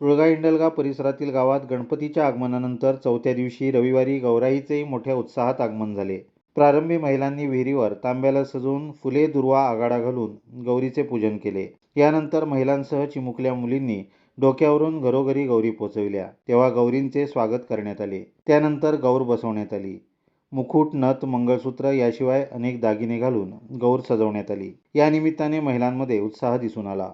इंडलगा परिसरातील गावात गणपतीच्या आगमनानंतर चौथ्या दिवशी रविवारी गौराईचेही मोठ्या उत्साहात आगमन झाले. प्रारंभी महिलांनी विहिरीवर तांब्याला सजवून फुले दुर्वा आघाडा घालून गौरीचे पूजन केले. यानंतर महिलांसह चिमुकल्या मुलींनी डोक्यावरून घरोघरी गौरी पोचविल्या. तेव्हा गौरींचे स्वागत करण्यात आले. त्यानंतर गौर बसवण्यात आली. मुकुट नथ मंगळसूत्र याशिवाय अनेक दागिने घालून गौर सजवण्यात आली. या निमित्ताने महिलांमध्ये उत्साह दिसून आला.